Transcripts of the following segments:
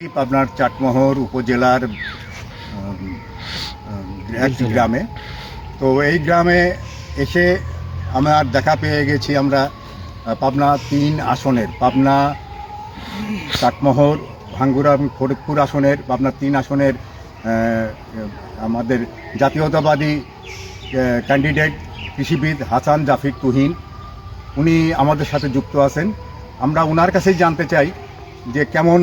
আপনার চাটমোহর উপজেলার একটি গ্রামে। তো এই গ্রামে এসে আমার দেখা পেয়ে গেছি আমরা পাবনা তিন আসনের পাবনা চাটমোহর ভাঙ্গুরা এবং ফরিদপুর আসনের পাবনা তিন আসনের আমাদের জাতীয়তাবাদী ক্যান্ডিডেট কৃষিবিদ হাসান জাফির তুহিন উনি আমাদের সাথে যুক্ত আছেন। আমরা ওনার কাছেই জানতে চাই যে কেমন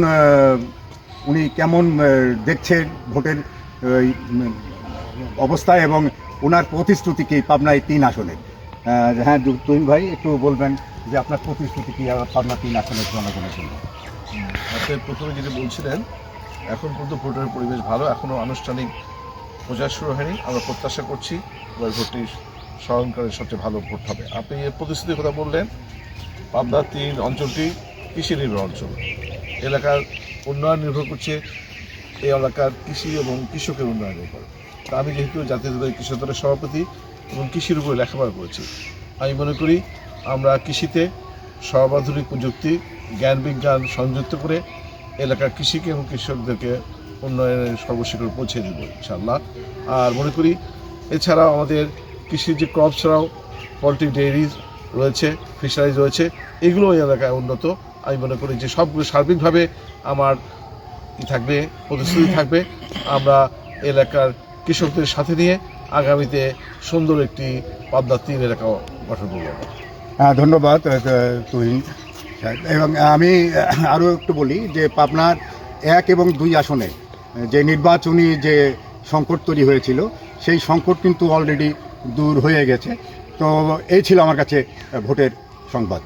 উনি কেমন আহ, দেখছে ভোটের অবস্থা এবং ওনার প্রতিশ্রুতি কি পাবনায় তিন আসনে? হ্যাঁ তুহিন ভাই একটু বলবেন যে আপনার প্রতিশ্রুতি কি পাবনা তিন আসনের জনগণের জন্য? আপনি প্রথমে যেটা বলছিলেন এখন পর্যন্ত ভোটের পরিবেশ ভালো এখনও আনুষ্ঠানিক প্রচার শুরু হয়নি। আমরা প্রত্যাশা করছি এবার ভোটটি স্মরণকারের সবচেয়ে ভালো ভোট হবে। আপনি এর প্রতিশ্রুতির কথা বললেন পাবনা তিন অঞ্চলটি কৃষি নির্ভর অঞ্চল। এলাকার উন্নয়ন নির্ভর করছে এই এলাকার কৃষি এবং কৃষকের উন্নয়নের উপর তা আমি যেহেতু জাতীয় দলের কৃষক দলের সভাপতি এবং কৃষির উপরে লেখাপড়া করেছি, আমি মনে করি আমরা কৃষিতে সর্বাধুনিক প্রযুক্তি, জ্ঞান বিজ্ঞান সংযুক্ত করে এলাকার কৃষিকে এবং কৃষকদেরকে উন্নয়নের সর্বশিখর পৌঁছে দেব ইনশাল্লাহ আর মনে করি এছাড়াও আমাদের কৃষির যে ক্রপ ছাড়াও পোলট্রি ডেয়ারিজ রয়েছে ফিশারিজ রয়েছে এগুলো এলাকায় উন্নত। আমি মনে করি যে সবগুলো সার্বিকভাবে আমার থাকবে, প্রতিশ্রুতি থাকবে। আমরা এলাকার কৃষকদের সাথে নিয়ে আগামীতে সুন্দর একটি পাবনা তিন এলাকা গঠন করব। ধন্যবাদ তুহিন এবং আমি আরও একটু বলি যে পাবনার এক এবং দুই আসনে যে নির্বাচনী যে সংকট তৈরি হয়েছিল, সেই সংকট কিন্তু অলরেডি দূর হয়ে গেছে। তো এই ছিল আমার কাছে ভোটের সংবাদ।